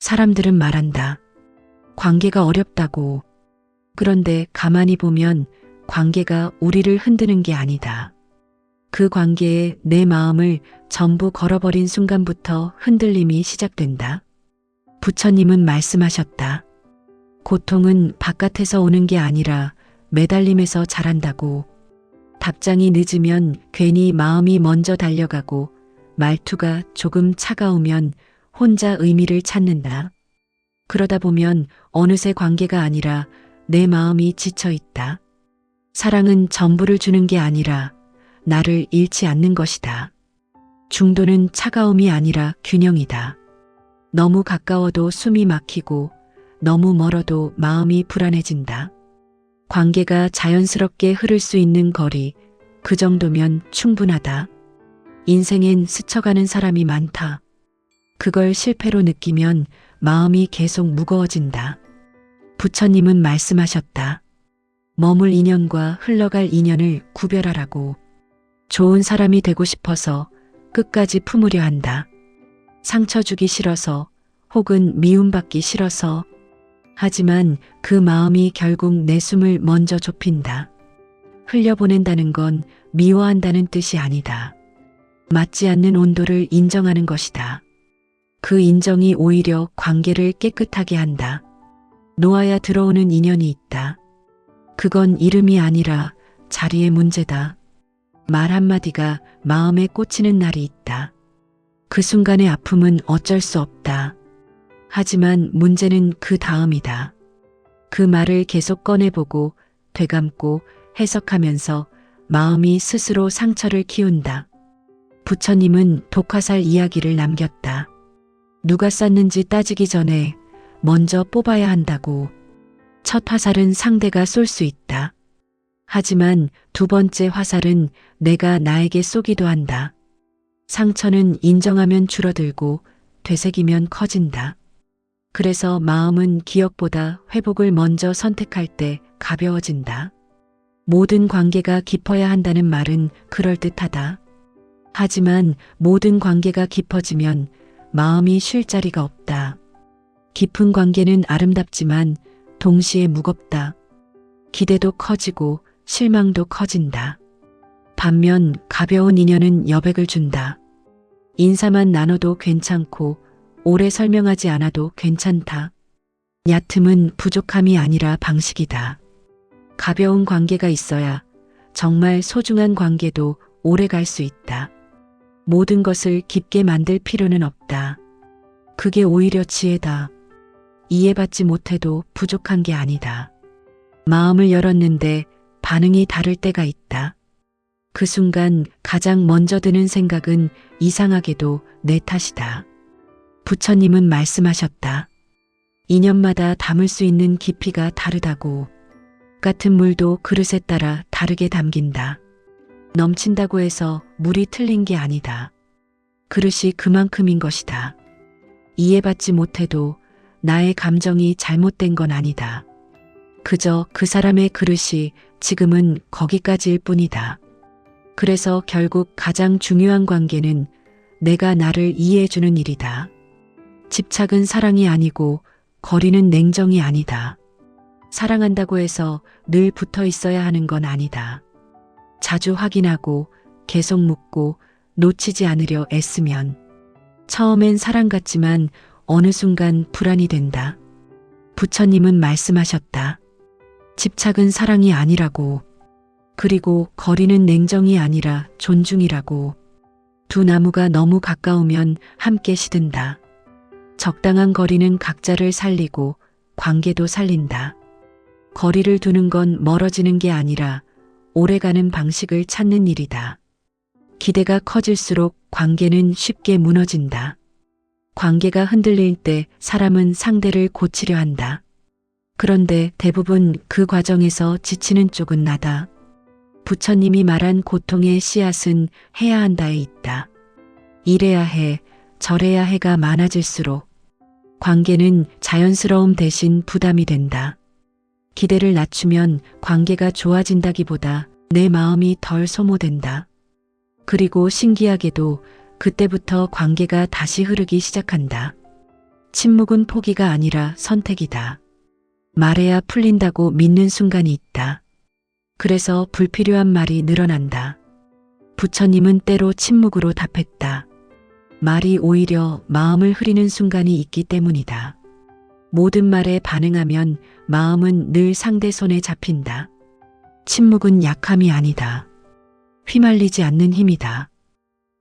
사람들은 말한다. 관계가 어렵다고. 그런데 가만히 보면 관계가 우리를 흔드는 게 아니다. 그 관계에 내 마음을 전부 걸어버린 순간부터 흔들림이 시작된다. 부처님은 말씀하셨다. 고통은 바깥에서 오는 게 아니라 매달림에서 자란다고. 답장이 늦으면 괜히 마음이 먼저 달려가고 말투가 조금 차가우면 혼자 의미를 찾는다. 그러다 보면 어느새 관계가 아니라 내 마음이 지쳐 있다. 사랑은 전부를 주는 게 아니라 나를 잃지 않는 것이다. 중도는 차가움이 아니라 균형이다. 너무 가까워도 숨이 막히고 너무 멀어도 마음이 불안해진다. 관계가 자연스럽게 흐를 수 있는 거리, 그 정도면 충분하다. 인생엔 스쳐가는 사람이 많다. 그걸 실패로 느끼면 마음이 계속 무거워진다. 부처님은 말씀하셨다. 머물 인연과 흘러갈 인연을 구별하라고. 좋은 사람이 되고 싶어서 끝까지 품으려 한다. 상처 주기 싫어서 혹은 미움받기 싫어서 하지만 그 마음이 결국 내 숨을 먼저 좁힌다. 흘려보낸다는 건 미워한다는 뜻이 아니다. 맞지 않는 온도를 인정하는 것이다. 그 인정이 오히려 관계를 깨끗하게 한다. 놓아야 들어오는 인연이 있다. 그건 이름이 아니라 자리의 문제다. 말 한마디가 마음에 꽂히는 날이 있다. 그 순간의 아픔은 어쩔 수 없다. 하지만 문제는 그 다음이다. 그 말을 계속 꺼내보고 되감고 해석하면서 마음이 스스로 상처를 키운다. 부처님은 독화살 이야기를 남겼다. 누가 쐈는지 따지기 전에 먼저 뽑아야 한다고. 첫 화살은 상대가 쏠 수 있다. 하지만 두 번째 화살은 내가 나에게 쏘기도 한다. 상처는 인정하면 줄어들고 되새기면 커진다. 그래서 마음은 기억보다 회복을 먼저 선택할 때 가벼워진다. 모든 관계가 깊어야 한다는 말은 그럴듯하다. 하지만 모든 관계가 깊어지면 마음이 쉴 자리가 없다. 깊은 관계는 아름답지만 동시에 무겁다. 기대도 커지고 실망도 커진다. 반면 가벼운 인연은 여백을 준다. 인사만 나눠도 괜찮고 오래 설명하지 않아도 괜찮다. 얕음은 부족함이 아니라 방식이다. 가벼운 관계가 있어야 정말 소중한 관계도 오래 갈 수 있다. 모든 것을 깊게 만들 필요는 없다. 그게 오히려 지혜다. 이해받지 못해도 부족한 게 아니다. 마음을 열었는데 반응이 다를 때가 있다. 그 순간 가장 먼저 드는 생각은 이상하게도 내 탓이다. 부처님은 말씀하셨다. 인연마다 담을 수 있는 깊이가 다르다고. 같은 물도 그릇에 따라 다르게 담긴다. 넘친다고 해서 물이 틀린 게 아니다. 그릇이 그만큼인 것이다. 이해받지 못해도 나의 감정이 잘못된 건 아니다. 그저 그 사람의 그릇이 지금은 거기까지일 뿐이다. 그래서 결국 가장 중요한 관계는 내가 나를 이해해주는 일이다. 집착은 사랑이 아니고 거리는 냉정이 아니다. 사랑한다고 해서 늘 붙어 있어야 하는 건 아니다. 자주 확인하고 계속 묻고 놓치지 않으려 애쓰면 처음엔 사랑 같지만 어느 순간 불안이 된다. 부처님은 말씀하셨다. 집착은 사랑이 아니라고. 그리고 거리는 냉정이 아니라 존중이라고. 두 나무가 너무 가까우면 함께 시든다. 적당한 거리는 각자를 살리고 관계도 살린다. 거리를 두는 건 멀어지는 게 아니라 오래가는 방식을 찾는 일이다. 기대가 커질수록 관계는 쉽게 무너진다. 관계가 흔들릴 때 사람은 상대를 고치려 한다. 그런데 대부분 그 과정에서 지치는 쪽은 나다. 부처님이 말한 고통의 씨앗은 해야 한다에 있다. 이래야 해, 저래야 해가 많아질수록 관계는 자연스러움 대신 부담이 된다. 기대를 낮추면 관계가 좋아진다기보다 내 마음이 덜 소모된다. 그리고 신기하게도 그때부터 관계가 다시 흐르기 시작한다. 침묵은 포기가 아니라 선택이다. 말해야 풀린다고 믿는 순간이 있다. 그래서 불필요한 말이 늘어난다. 부처님은 때로 침묵으로 답했다. 말이 오히려 마음을 흐리는 순간이 있기 때문이다. 모든 말에 반응하면 마음은 늘 상대 손에 잡힌다. 침묵은 약함이 아니다. 휘말리지 않는 힘이다.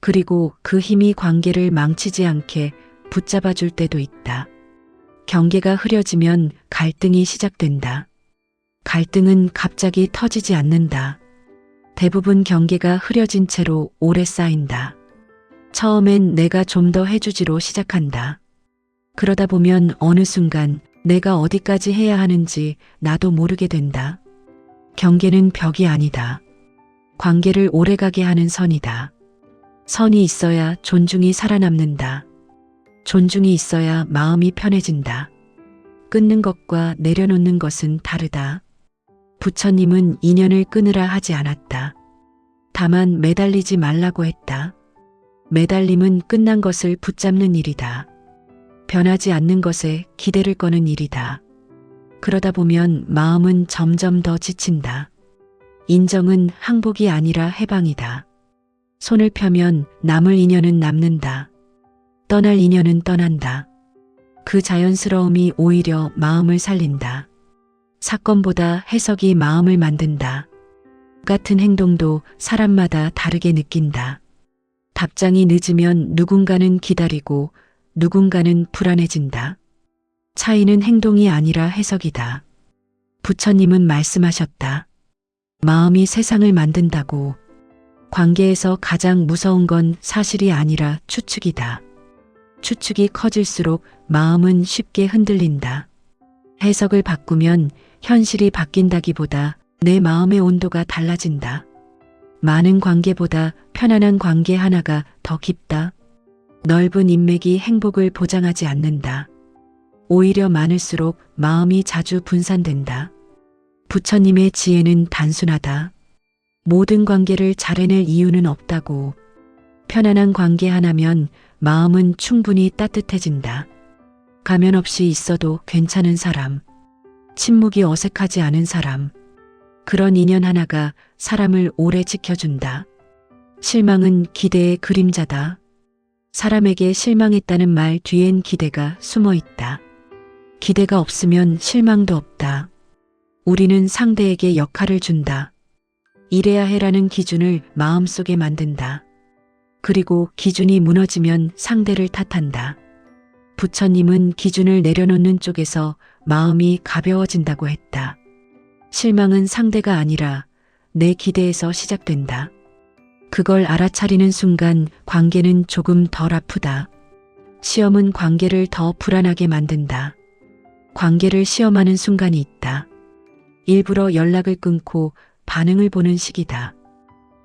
그리고 그 힘이 관계를 망치지 않게 붙잡아 줄 때도 있다. 경계가 흐려지면 갈등이 시작된다. 갈등은 갑자기 터지지 않는다. 대부분 경계가 흐려진 채로 오래 쌓인다. 처음엔 내가 좀 더 해주지로 시작한다. 그러다 보면 어느 순간 내가 어디까지 해야 하는지 나도 모르게 된다. 경계는 벽이 아니다. 관계를 오래가게 하는 선이다. 선이 있어야 존중이 살아남는다. 존중이 있어야 마음이 편해진다. 끊는 것과 내려놓는 것은 다르다. 부처님은 인연을 끊으라 하지 않았다. 다만 매달리지 말라고 했다. 매달림은 끝난 것을 붙잡는 일이다. 변하지 않는 것에 기대를 거는 일이다. 그러다 보면 마음은 점점 더 지친다. 인정은 항복이 아니라 해방이다. 손을 펴면 남을 인연은 남는다. 떠날 인연은 떠난다. 그 자연스러움이 오히려 마음을 살린다. 사건보다 해석이 마음을 만든다. 같은 행동도 사람마다 다르게 느낀다. 답장이 늦으면 누군가는 기다리고 누군가는 불안해진다. 차이는 행동이 아니라 해석이다. 부처님은 말씀하셨다. 마음이 세상을 만든다고. 관계에서 가장 무서운 건 사실이 아니라 추측이다. 추측이 커질수록 마음은 쉽게 흔들린다. 해석을 바꾸면 현실이 바뀐다기보다 내 마음의 온도가 달라진다. 많은 관계보다 편안한 관계 하나가 더 깊다. 넓은 인맥이 행복을 보장하지 않는다. 오히려 많을수록 마음이 자주 분산된다. 부처님의 지혜는 단순하다. 모든 관계를 잘 해낼 이유는 없다고. 편안한 관계 하나면 마음은 충분히 따뜻해진다. 가면 없이 있어도 괜찮은 사람. 침묵이 어색하지 않은 사람. 그런 인연 하나가 사람을 오래 지켜준다. 실망은 기대의 그림자다. 사람에게 실망했다는 말 뒤엔 기대가 숨어 있다. 기대가 없으면 실망도 없다. 우리는 상대에게 역할을 준다. 이래야 해라는 기준을 마음속에 만든다. 그리고 기준이 무너지면 상대를 탓한다. 부처님은 기준을 내려놓는 쪽에서 마음이 가벼워진다고 했다. 실망은 상대가 아니라 내 기대에서 시작된다. 그걸 알아차리는 순간 관계는 조금 덜 아프다. 시험은 관계를 더 불안하게 만든다. 관계를 시험하는 순간이 있다. 일부러 연락을 끊고 반응을 보는 시기다.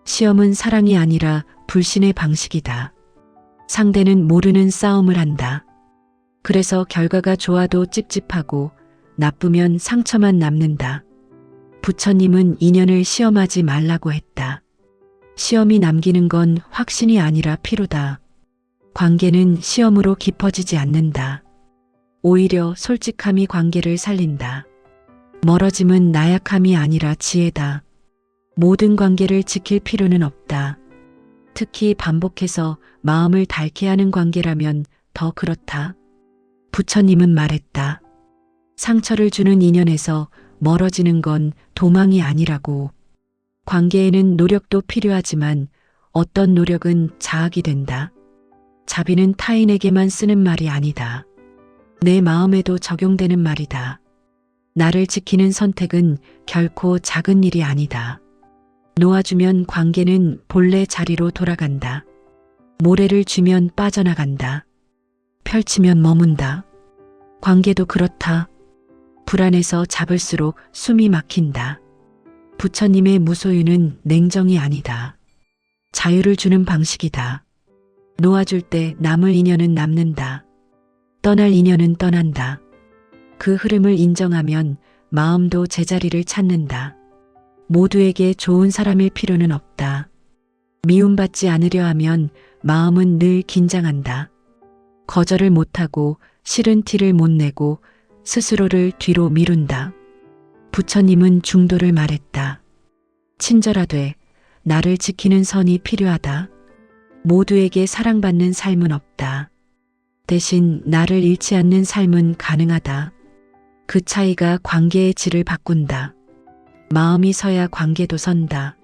시험은 사랑이 아니라 불신의 방식이다. 상대는 모르는 싸움을 한다. 그래서 결과가 좋아도 찝찝하고 나쁘면 상처만 남는다. 부처님은 인연을 시험하지 말라고 했다. 시험이 남기는 건 확신이 아니라 피로다. 관계는 시험으로 깊어지지 않는다. 오히려 솔직함이 관계를 살린다. 멀어짐은 나약함이 아니라 지혜다. 모든 관계를 지킬 필요는 없다. 특히 반복해서 마음을 닳게 하는 관계라면 더 그렇다. 부처님은 말했다. 상처를 주는 인연에서 멀어지는 건 도망이 아니라고. 관계에는 노력도 필요하지만 어떤 노력은 자학이 된다. 자비는 타인에게만 쓰는 말이 아니다. 내 마음에도 적용되는 말이다. 나를 지키는 선택은 결코 작은 일이 아니다. 놓아주면 관계는 본래 자리로 돌아간다. 모래를 주면 빠져나간다. 펼치면 머문다. 관계도 그렇다. 불안해서 잡을수록 숨이 막힌다. 부처님의 무소유는 냉정이 아니다. 자유를 주는 방식이다. 놓아줄 때 남을 인연은 남는다. 떠날 인연은 떠난다. 그 흐름을 인정하면 마음도 제자리를 찾는다. 모두에게 좋은 사람일 필요는 없다. 미움받지 않으려 하면 마음은 늘 긴장한다. 거절을 못하고 싫은 티를 못 내고 스스로를 뒤로 미룬다. 부처님은 중도를 말했다. 친절하되 나를 지키는 선이 필요하다. 모두에게 사랑받는 삶은 없다. 대신 나를 잃지 않는 삶은 가능하다. 그 차이가 관계의 질을 바꾼다. 마음이 서야 관계도 선다.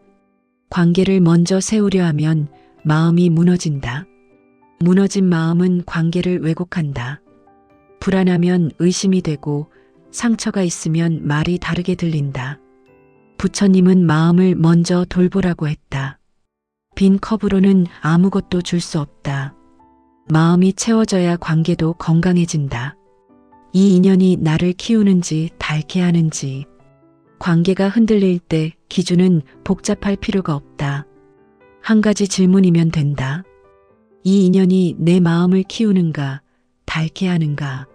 관계를 먼저 세우려 하면 마음이 무너진다. 무너진 마음은 관계를 왜곡한다. 불안하면 의심이 되고 상처가 있으면 말이 다르게 들린다. 부처님은 마음을 먼저 돌보라고 했다. 빈 컵으로는 아무것도 줄 수 없다. 마음이 채워져야 관계도 건강해진다. 이 인연이 나를 키우는지 닳게 하는지. 관계가 흔들릴 때 기준은 복잡할 필요가 없다. 한 가지 질문이면 된다. 이 인연이 내 마음을 키우는가, 닳게 하는가.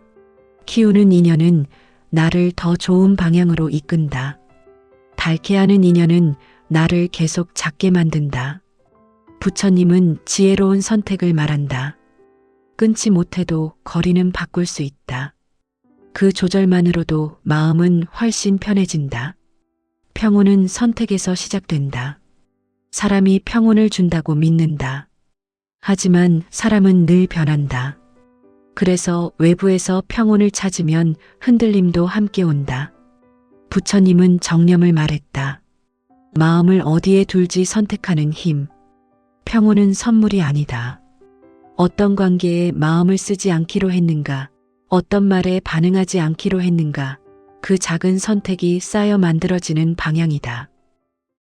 키우는 인연은 나를 더 좋은 방향으로 이끈다. 닳게 하는 인연은 나를 계속 작게 만든다. 부처님은 지혜로운 선택을 말한다. 끊지 못해도 거리는 바꿀 수 있다. 그 조절만으로도 마음은 훨씬 편해진다. 평온은 선택에서 시작된다. 사람이 평온을 준다고 믿는다. 하지만 사람은 늘 변한다. 그래서 외부에서 평온을 찾으면 흔들림도 함께 온다. 부처님은 정념을 말했다. 마음을 어디에 둘지 선택하는 힘. 평온은 선물이 아니다. 어떤 관계에 마음을 쓰지 않기로 했는가, 어떤 말에 반응하지 않기로 했는가, 그 작은 선택이 쌓여 만들어지는 방향이다.